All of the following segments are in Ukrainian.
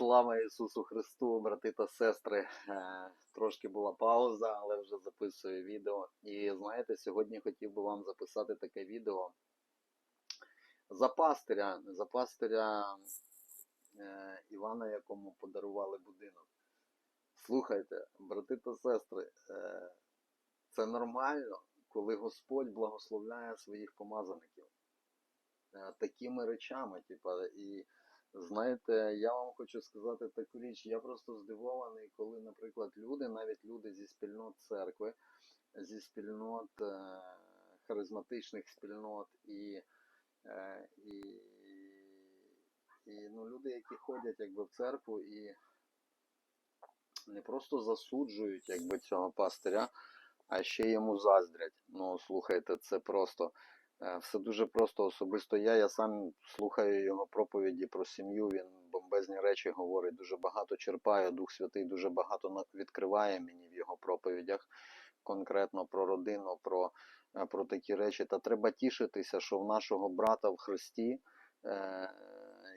Слава Ісусу Христу, брати та сестри. Е, Трошки була пауза, але вже записую відео. І знаєте, сьогодні хотів би вам записати таке відео за пастиря, за пастиря е, Івана, якому подарували будинок. Слухайте, брати та сестри, е, це нормально, коли Господь благословляє своїх помазаників такими речами, типа, і Знаєте, я вам хочу сказати таку річ. Я просто здивований, коли, наприклад, люди, навіть люди зі спільнот церкви, зі спільнот е, харизматичних спільнот і, е, і, і ну, люди, які ходять якби, в церкву і не просто засуджують якби, цього пастиря, а ще йому заздрять. Ну, слухайте, це просто. Е, Все дуже просто особисто я. Я сам слухаю його проповіді про сім'ю. Він бомбезні речі говорить, дуже багато черпає. Дух Святий дуже багато відкриває мені в його проповідях, конкретно про родину, про, е, про такі речі. Та треба тішитися, що в нашого брата в Христі е,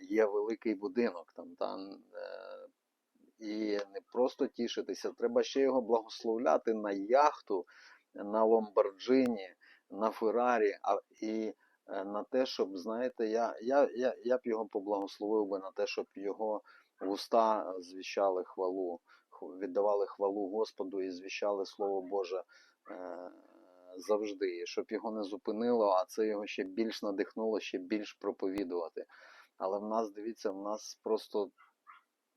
є великий будинок. Там, там, е, і не просто тішитися, треба ще його благословляти на яхту, на Ламборджині на Феррарі, а і е, на те, щоб, знаєте, я, я, я, я б його поблагословив би на те, щоб його вуста звіщали хвалу, віддавали хвалу Господу і звіщали Слово Боже е, завжди, щоб його не зупинило, а це його ще більш надихнуло, ще більш проповідувати. Але в нас, дивіться, в нас просто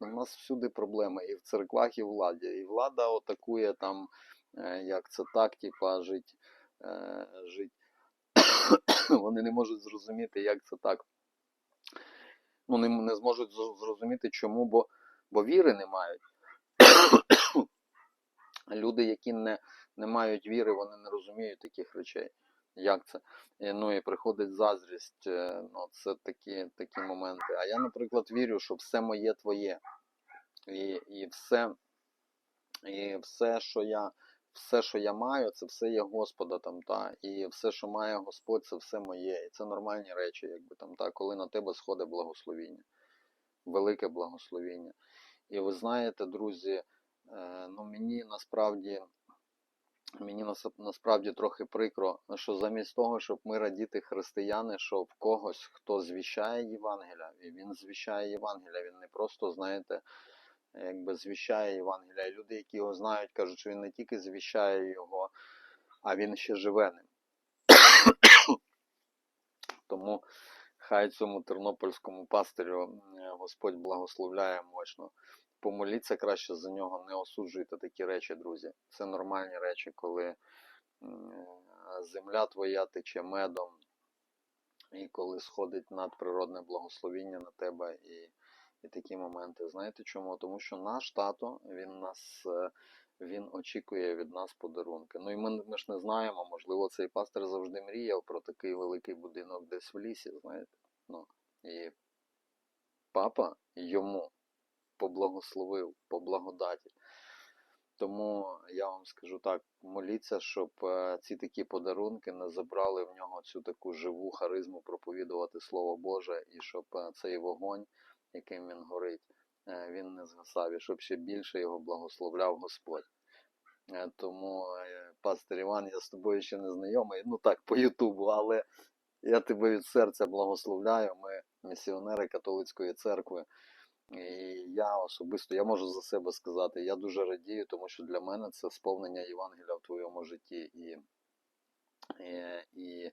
у нас всюди проблеми і в церквах, і в владі. І влада атакує там, е, як це так, типа, жить е, жить. Вони не можуть зрозуміти, як це так. Ну, не, не зможуть зрозуміти, чому, бо, бо віри не мають. Люди, які не, не мають віри, вони не розуміють таких речей. Як це? Ну і приходить заздрість. е, Ну, це такі, такі моменти. А я, наприклад, вірю, що все моє твоє. І, і все, і все, що я все, що я маю, це все є Господа там, та, і все, що має Господь, це все моє. І це нормальні речі, якби там, та, коли на тебе сходить благословіння, велике благословіння. І ви знаєте, друзі, е, ну мені насправді. Мені насправді трохи прикро, що замість того, щоб ми радіти християни, що в когось, хто звіщає Євангелія, і він звіщає Євангелія, він не просто, знаєте, якби звіщає Євангелія. Люди, які його знають, кажуть, що він не тільки звіщає його, а він ще живе ним. Тому хай цьому тернопільському пастирю Господь благословляє мощно. Помоліться краще за нього, не осуджуйте такі речі, друзі. Це нормальні речі, коли земля твоя тече медом, і коли сходить надприродне благословіння на тебе і, і такі моменти. Знаєте чому? Тому що наш тато, він нас. е, Він очікує від нас подарунки. Ну і ми, ми ж не знаємо, можливо, цей пастир завжди мріяв про такий великий будинок десь в лісі, знаєте. Ну, і папа йому поблагословив по. Тому я вам скажу так: моліться, щоб е, ці такі подарунки не забрали в нього цю таку живу харизму проповідувати Слово Боже, і щоб е, цей вогонь, яким він горить, е, він не згасав, і щоб ще більше його благословляв Господь. Е, Тому, е, пастор Іван, я з тобою ще не знайомий, ну так, по Ютубу, але я тебе від серця благословляю. Ми місіонери католицької церкви. І я особисто я можу за себе сказати, я дуже радію, тому що для мене це сповнення Євангелія в твоєму житті. І, і, і,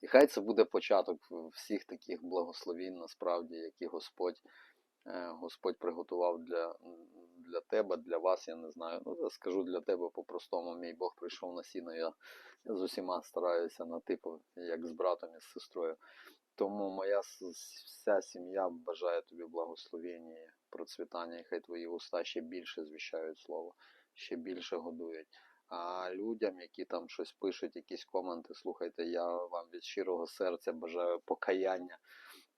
і хай це буде початок всіх таких благословінь, насправді, які Господь, е, Господь приготував для, для тебе, для вас, я не знаю. Ну, я скажу для тебе по-простому, мій Бог прийшов на сіно, я, з усіма стараюся на типу, як з братом і з сестрою. Тому моя вся сім'я бажає тобі благословення, процвітання, і хай твої уста ще більше звіщають слово, ще більше годують. А людям, які там щось пишуть, якісь коменти, слухайте, я вам від щирого серця бажаю покаяння,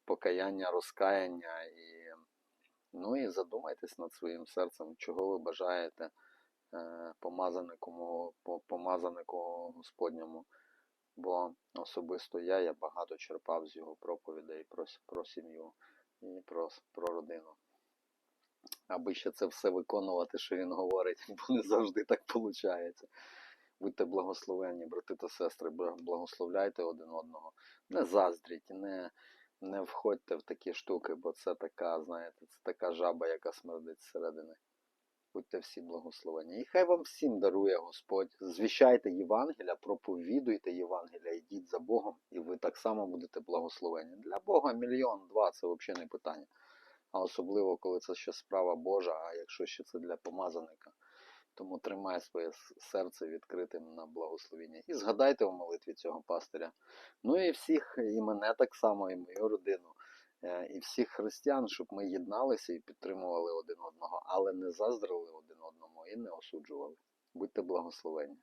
покаяння, розкаяння і ну і задумайтесь над своїм серцем, чого ви бажаєте е, помазанику, по- помазанику Господньому. Бо особисто я, я багато черпав з його проповідей про, про сім'ю і про, про родину. Аби ще це все виконувати, що він говорить, бо не завжди так виходить. Будьте благословенні, брати та сестри, благословляйте один одного. Не заздріть, не, не входьте в такі штуки, бо це така, знаєте, це така жаба, яка смердить зсередини. Будьте всі благословені. І хай вам всім дарує Господь. Звіщайте Євангелія, проповідуйте Євангелія, йдіть за Богом, і ви так само будете благословені. Для Бога мільйон, два це взагалі не питання. А особливо, коли це ще справа Божа, а якщо ще це для помазаника. Тому тримай своє серце відкритим на благословення. І згадайте у молитві цього пастиря. Ну і всіх, і мене так само, і мою родину, е, і всіх християн, щоб ми єдналися і підтримували один одного, але не заздрили один одному і не осуджували. Будьте благословені.